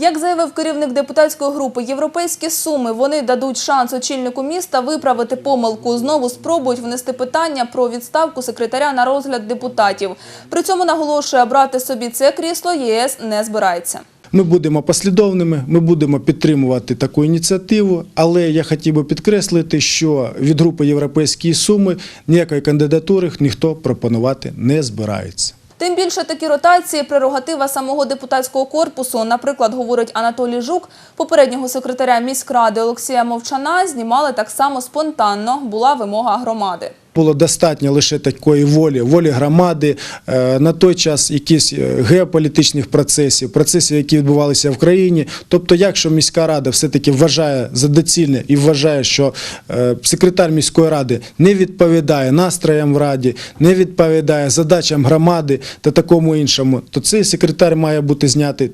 Як заявив керівник депутатської групи «Європейські суми», вони дадуть шанс очільнику міста виправити помилку. Знову спробують внести питання про відставку секретаря на розгляд депутатів. При цьому наголошує, брати собі це крісло ЄС не збирається. Ми будемо послідовними, ми будемо підтримувати таку ініціативу, але я хотів би підкреслити, що від групи Європейські суми ніякої кандидатури ніхто пропонувати не збирається. Тим більше такі ротації – прерогатива самого депутатського корпусу. Наприклад, говорить Анатолій Жук, попереднього секретаря міськради Олексія Мовчана знімали так само спонтанно, була вимога громади. Було достатньо лише такої волі, волі громади е, на той час якісь е, геополітичних процесів, процесів, які відбувалися в країні. Тобто, якщо міська рада все-таки вважає за доцільне і вважає, що е, секретар міської ради не відповідає настроям в раді, не відповідає задачам громади та такому іншому, то цей секретар має бути знятий.